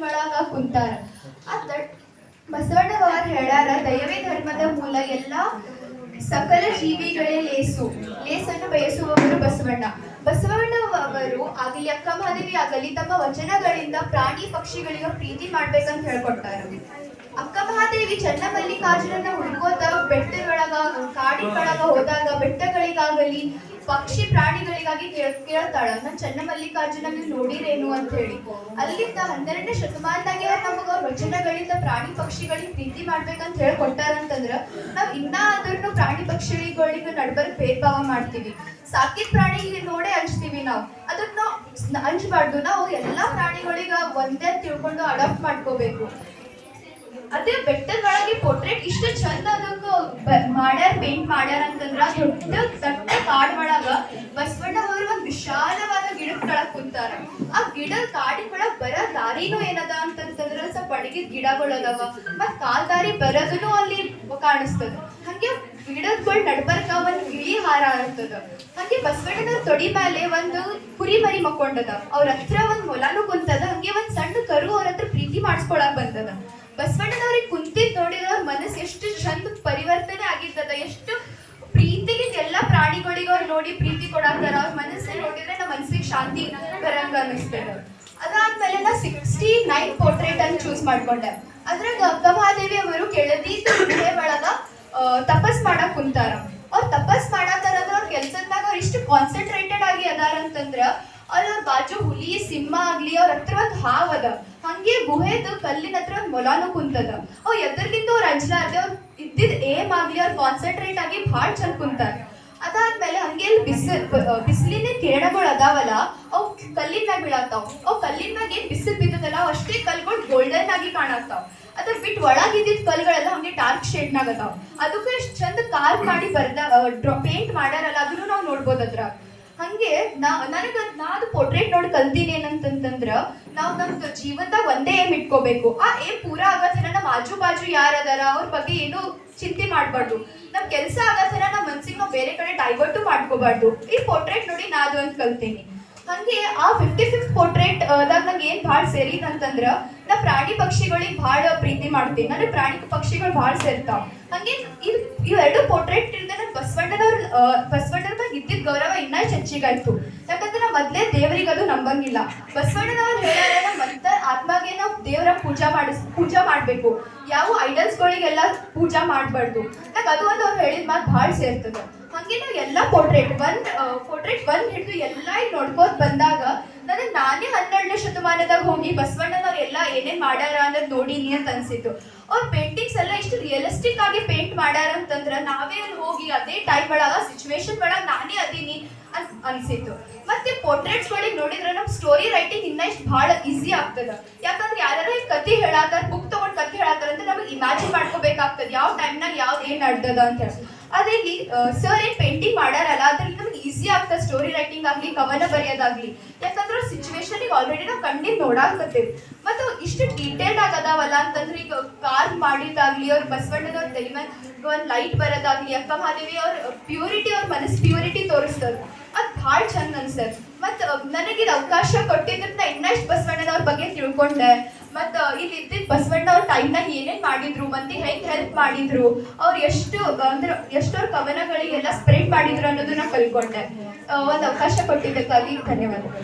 ಕಾಡಿನೊಳಗ ಕುಂತಾರ. ಅದ ಬಸವಣ್ಣನವರು ಹೇಳ್ಯಾರ ದಯವೇ ಧರ್ಮದ ಮೂಲ ಎಲ್ಲ ಸಕಲ ಜೀವಿಗಳೇ ಲೇಸು. ಲೇಸನ್ನು ಬಯಸುವವರು ಬಸವಣ್ಣ. ಬಸವಣ್ಣವರು ಆಗಲಿ ಅಕ್ಕ ಮಹಾದೇವಿ ಆಗಲಿ ತಮ್ಮ ವಚನಗಳಿಂದ ಪ್ರಾಣಿ ಪಕ್ಷಿಗಳಿಗೆ ಪ್ರೀತಿ ಮಾಡ್ಬೇಕಂತ ಹೇಳ್ಕೊಡ್ತಾರೆ. ಅಕ್ಕ ಮಹಾದೇವಿ ಚನ್ನಮಲ್ಲಿಕಾರ್ಜುನನ ಹುಡುಕೋತ ಬೆಟ್ಟದೊಳಗ ಕಾಡಿನೊಳಗ ಹೋದಾಗ ಬೆಟ್ಟಗಳಿಗಾಗಲಿ, ಪಕ್ಷಿ ಪ್ರಾಣಿಗಳಿಗಾಗಿ ಕೇಳ್, ಕೇಳ್ತಾಳ. ನಾ ಚನ್ನಮಲ್ಲಿಕಾರ್ಜುನ ನೋಡಿರೇನು ಅಂತ ಹೇಳಿ. ಅಲ್ಲಿಂದ ಹನ್ನೆರಡನೇ ಶತಮಾನದಾಗೆ ನಮಗ ವಚನಗಳಿಂದ ಪ್ರಾಣಿ ಪಕ್ಷಿಗಳಿಗೆ ಪ್ರೀತಿ ಮಾಡ್ಬೇಕಂತ ಹೇಳ್ಕೊಟ್ಟಾರಂತಂದ್ರ ನಾವ್ ಇನ್ನ ಆದ್ರೂ ಪ್ರಾಣಿ ಪಕ್ಷಿಗಳಿಗೆ ನಡ್ಬರ್ ಭೇದಭಾವ ಮಾಡ್ತೀವಿ. ಸಾಕಿದ ಪ್ರಾಣಿಗೆ ನೋಡೇ ಹಂಚ್ತೀವಿ ನಾವು. ಅದನ್ನ ನಾವು ಹಂಚ್ಬಾರ್ದು. ನಾವು ಎಲ್ಲಾ ಪ್ರಾಣಿಗಳಿಗ ಒಂದೇ ತಿಳ್ಕೊಂಡು ಅಡಾಪ್ಟ್ ಮಾಡ್ಕೋಬೇಕು. ಅದೇ ಬೆಟ್ಟದೊಳಗೆ ಪೋರ್ಟ್ರೇಟ್ ಇಷ್ಟು ಚಂದ ಅದಕ್ಕ ಮಾಡ್ಯಾರ ಪೇಂಟ್ ಮಾಡ್ಯಾರ ಅಂತಂದ್ರ ದೊಡ್ಡ ದಟ್ಟ ಕಾಡ್ ಒಳಗ ಬಸವಣ್ಣ ಅವರು ಒಂದ್ ವಿಶಾಲವಾದ ಗಿಡದ ಕೆಳಗ್ ಕುಂತಾರ. ಆ ಗಿಡ ಕಾಡಿನ ಒಳಗ್ ಬರ ದಾರಿನೂ ಏನದ ಅಂತಂತಂದ್ರ ಸ್ವಲ್ಪ ಅಡಗಿದ ಗಿಡಗಳು ಅದಾವ. ಮತ್ ಕಾಲ್ ದಾರಿ ಬರೋದನು ಅಲ್ಲಿ ಕಾಣಿಸ್ತದ. ಹಂಗೆ ಗಿಡಗಳು ನಡ್ಬರ್ಕ ಒಂದ್ ಗಿಳಿ ಹಾರ ಅಂತದ. ಹಂಗೆ ಬಸವಣ್ಣನ ತೊಡಿ ಮೇಲೆ ಒಂದು ಕುರಿ ಮರಿ ಮಕ್ಕೊಂಡದ. ಅವ್ರ ಹತ್ರ ಒಂದ್ ಮೊಲಾನು ಕುಂತದ. ಹಂಗೆ ಒಂದ್ ಸಣ್ಣ ಕರು ಅವ್ರ ಹತ್ರ ಪ್ರೀತಿ ಮಾಡಿಸ್ಕೊಳಕ್ ಬಂದದ. ಬಸವಣ್ಣನವ್ರಿಗೆ ಕುಂತಿದ್ ನೋಡಿದ್ರೆ ಅವ್ರ ಮನಸ್ಸು ಎಷ್ಟು ಚಂದ ಪರಿವರ್ತನೆ ಆಗಿರ್ತದ ಎಷ್ಟು ಪ್ರೀತಿಗೆ ಎಲ್ಲಾ ಪ್ರಾಣಿಗಳಿಗೆ ಅವ್ರು ನೋಡಿ ಪ್ರೀತಿ ಕೊಡಾಕ್ತಾರ ಅವ್ರ ಮನಸ್ಸೆ ನೋಡಿದ್ರೆ ನಮ್ಮ ಮನಸ್ಸಿಗೆ ಶಾಂತಿ ಬರಂಗ ಅನಿಸ್ತದ ಅದಾದ್ಮೇಲೆ ನಾ ಸಿಕ್ಸ್ಟಿ ನೈನ್ ಪೋರ್ಟ್ರೇಟ್ ಅನ್ನು ಚೂಸ್ ಮಾಡ್ಕೊಂಡೆ. ಅದ್ರಾಗ ಗಂಗಮಹಾದೇವಿ ಅವರು ಕೆಳದಿ ಒಳಗ ತಪಸ್ ಮಾಡಕ್ ಕುಂತಾರ. ಅವ್ರು ತಪಸ್ ಮಾಡತ್ತಾರ ಅವ್ರ ಕೆಲ್ಸದಾಗ ಅವ್ರು ಇಷ್ಟು ಕಾನ್ಸಂಟ್ರೇಟೆಡ್ ಆಗಿ ಅದಾರ ಅಂತಂದ್ರ ಅಲ್ಲಿ ಅವ್ರ ಬಾಜು ಹುಲಿ, ಸಿಂಹ ಆಗ್ಲಿ, ಅವ್ರ ಹತ್ರ ಒಂದು ಹಾವ್ ಅದ. ಹಂಗೆ ಗುಹೆದ ಕಲ್ಲಿನ ಹತ್ರ ಒಂದ್ ಮೊಲಾನು ಕುಂತದ. ಅವ್ ಎದ್ರದಿಂದ ಅವ್ರ ಅಂಜಲಾರ್ದೆ ಅವ್ರ ಇದ್ದಿದ್ ಏಮ್ ಆಗ್ಲಿ, ಅವ್ರ ಕಾನ್ಸಂಟ್ರೇಟ್ ಆಗಿ ಭಾಳ ಚಂದ ಕುಂತಾರ. ಅದಾದ್ಮೇಲೆ ಹಂಗೆ ಬಿಸಿಲ್ ಬಿಸಿಲಿನ ಕಿರಣಗಳು ಅದಾವಲ್ಲ, ಅವು ಕಲ್ಲಿನ ಮ್ಯಾಗ ಬೀಳತ್ತಾವ ಅವು ಕಲ್ಲಿನ ಮ್ಯಾಗ ಏನ್ ಬಿಸಿಲ್ ಬಿದ್ದದಲ್ಲ ಅಷ್ಟೇ ಕಲ್ಗಳು ಗೋಲ್ಡನ್ ಆಗಿ ಕಾಣತ್ತಾವ ಅದ್ರ ಬಿಟ್ಟು ಒಳಗಿದ್ದಿದ್ ಕಲ್ಗಳೆಲ್ಲ ಹಂಗೆ ಡಾರ್ಕ್ ಶೇಡ್ ನಾಗ ಅದಾವ. ಅದಕ್ಕೆ ಎಷ್ಟು ಚಂದ ಕಾರ್ ಮಾಡಿ ಬರ್ದ ಪೇಂಟ್ ಮಾಡ್ಯಾರಲ್ಲ, ಅದನ್ನು ನಾವು ನೋಡ್ಬೋದು ಅದ್ರ ಹಂಗೆ ನಾ ನನಗ ನಾ ಅದು ಪೋರ್ಟ್ರೇಟ್ ನೋಡಿ ಕಲ್ತೀನಿ ಏನಂತಂತಂದ್ರ, ನಾವು ನಮ್ದು ಜೀವನದಾಗ ಒಂದೇ ಏಮ್ ಇಟ್ಕೋಬೇಕು. ಆ ಏಮ್ ಪೂರಾ ಆಗತ್ತಿನ ನಮ್ಮ ಆಜು ಬಾಜು ಯಾರದಾರ, ಅವ್ರ ಬಗ್ಗೆ ಏನು ಚಿಂತೆ ಮಾಡ್ಬಾರ್ದು. ನಮ್ ಕೆಲಸ ಆಗತ್ತಿನ ನಮ್ಮ ಮನ್ಸಿಗೆ ನಾವು ಬೇರೆ ಕಡೆ ಡೈವರ್ಟು ಮಾಡ್ಕೋಬಾರ್ದು. ಈ ಪೋರ್ಟ್ರೇಟ್ ನೋಡಿ ನಾ ಅದು ಅಂತ ಕಲ್ತೀನಿ. ಹಂಗೆ ಆ ಫಿಫ್ಟಿ ಫಿಫ್ತ್ ಪೋರ್ಟ್ರೇಟ್ ದಾಗ ನಂಗೆ ಏನ್ ಭಾಳ ಸೇರಿ ಅಂತಂದ್ರ, ನಾ ಪ್ರಾಣಿ ಪಕ್ಷಿಗಳಿಗೆ ಭಾಳ ಪ್ರೀತಿ ಮಾಡ್ತೀನಿ. ನನಗೆ ಪ್ರಾಣಿ ಪಕ್ಷಿಗಳು ಭಾಳ ಸೇರ್ತಾವ. ಹಂಗೆ ಇದು ಇವೆರಡು ಪೋರ್ಟ್ರೇಟ್ ಇಂದ ನಾನು ಬಸವಣ್ಣನವ್ರ ಬಸವಣ್ಣನ ಮ್ಯಾಗ ಇದ್ದಿದ್ ಗೌರವ ಇನ್ನ ಚರ್ಚೆಗಾಯ್ತು. ಯಾಕಂದ್ರೆ ನಾವು ಮೊದ್ಲೇ ದೇವರಿಗೆ ಅದು ನಂಬಂಗಿಲ್ಲ. ಬಸವಣ್ಣನವ್ರು ಹೇಳ ಮತ್ತ ಆತ್ಮಗೆ ನಾವು ದೇವರ ಪೂಜಾ ಮಾಡಿಸ್, ಪೂಜಾ ಮಾಡ್ಬೇಕು. ಯಾವ ಐಡಲ್ಸ್ಗಳಿಗೆಲ್ಲ ಪೂಜಾ ಮಾಡ್ಬಾರ್ದು. ನಂಗೆ ಅದು ಒಂದು ಅವ್ರು ಹೇಳಿದ ಮಾತು ಭಾಳ ಸೇರ್ತದೆ. ಹಂಗೆ ನಾವು ಎಲ್ಲ ಪೋರ್ಟ್ರೇಟ್ ಒಂದ್ ಪೋರ್ಟ್ರೇಟ್ ಒಂದ್ ಹಿಡಿದು ಎಲ್ಲ ನೋಡ್ಕೋತ ಬಂದಾಗ ನನಗೆ ನಾನೇ ಹನ್ನೆರಡನೇ ಶತಮಾನದಾಗ ಹೋಗಿ ಬಸವಣ್ಣನವ್ರು ಎಲ್ಲ ಏನೇನ್ ಮಾಡ್ಯಾರ ಅನ್ನೋದು ನೋಡಿನಿ ಅಂತ ಅನ್ಸಿತ್ತು. ಅವ್ರ ಪೇಂಟಿಂಗ್ಸ್ ಎಲ್ಲ ಇಷ್ಟು ರಿಯಲಿಸ್ಟಿಕ್ ಆಗಿ ಪೇಂಟ್ ಮಾಡ್ಯಾರ ಅಂತಂದ್ರ ನಾವೇ ಅಲ್ಲಿ ಹೋಗಿ ಅದೇ ಟೈಮ್ ಒಳಗ ಸಿಚುವೇಶನ್ ಒಳಗ ನಾನೇ ಅದೀನಿ ಅಂತ ಅನ್ಸಿತ್ತು. ಮತ್ತೆ ಪೋರ್ಟ್ರೇಟ್ಸ್ ಒಳಗೆ ನೋಡಿದ್ರೆ ನಮ್ ಸ್ಟೋರಿ ರೈಟಿಂಗ್ ಇನ್ನ ಇಷ್ಟು ಬಹಳ ಈಸಿ ಆಗ್ತದ. ಯಾಕಂದ್ರೆ ಯಾರು ಕತಿ ಹೇಳಾತಾರ ಬುಕ್ ತಗೊಂಡ್ ಕತಿ ಹೇಳಾತಾರ ಅಂತ ನಮಗೆ ಇಮ್ಯಾಜಿನ್ ಮಾಡ್ಕೋಬೇಕಾಗ್ತದ. ಯಾವ ಟೈಮ್ನಾಗ ಯಾವ್ದು ಏನ್ ನಡ್ದದ ಅಂತ ಹೇಳಿ. ಅದೇ ಸರ್ ಏನ್ ಪೇಂಟಿಂಗ್ ಮಾಡಾರಲ್ಲ ಅದ್ರಲ್ಲಿ ನಮ್ಗೆ ಈಸಿ ಆಗ್ತದೆ ಸ್ಟೋರಿ ರೈಟಿಂಗ್ ಆಗ್ಲಿ, ಕವನ ಬರೆಯೋದಾಗ್ಲಿ. ಯಾಕಂದ್ರೆ ಸಿಚುವೇಶನ್ ಈಗ ಆಲ್ರೆಡಿ ನಾವು ಕಣ್ಣಿನ ನೋಡಾಕತ್ತೀವಿ. ಮತ್ತು ಇಷ್ಟು ಡೀಟೇಲ್ಡ್ ಅದಾವಲ್ಲ ಅಂತಂದ್ರೆ ಈಗ ಕಾರ್ ಮಾಡಿದಾಗ್ಲಿ ಅವ್ರ ಬಸವಣ್ಣನವ್ರ ತಲೆ ಮೇಲೆ ಒಂದು ಲೈಟ್ ಬರೋದಾಗ್ಲಿ ಅಕ್ಕ ಮಹಾದೇವಿ ಅವ್ರ ಪ್ಯೂರಿಟಿ ಅವ್ರ ಮನಸ್ ಪ್ಯೂರಿಟಿ ತೋರಿಸ್ತಾರ ಅದ್ ಭಾಳ ಚಂದ ಅನ್ಸರ್ ಮತ್ತು ನನಗೆ ಇದು ಅವಕಾಶ ಕೊಟ್ಟಿದ್ರಿಂದ ಇನ್ನಷ್ಟು ಬಸವಣ್ಣನವ್ರ ಬಗ್ಗೆ ತಿಳ್ಕೊಂಡೆ. ಮತ್ತು ಇಲ್ಲಿ ಇದ್ದಿದ್ದ ಬಸವಣ್ಣ ಅವ್ರ ಟೈಮ್ನಾಗ ಏನೇನ್ ಮಾಡಿದ್ರು ಮತ್ತೆ ಹೆಂಗೆ ಹೆಲ್ಪ್ ಮಾಡಿದ್ರು, ಅವ್ರು ಎಷ್ಟು ಅಂದ್ರೆ ಎಷ್ಟೋರ್ ಕವನಗಳಿಗೆಲ್ಲ ಸ್ಪ್ರೆಡ್ ಮಾಡಿದ್ರು ಅನ್ನೋದನ್ನ ಕಲ್ಕೊಂಡೆ. ಒಂದ್ ಅವಕಾಶ ಕೊಟ್ಟಿದ್ದಕ್ಕಾಗಿ ಧನ್ಯವಾದಗಳು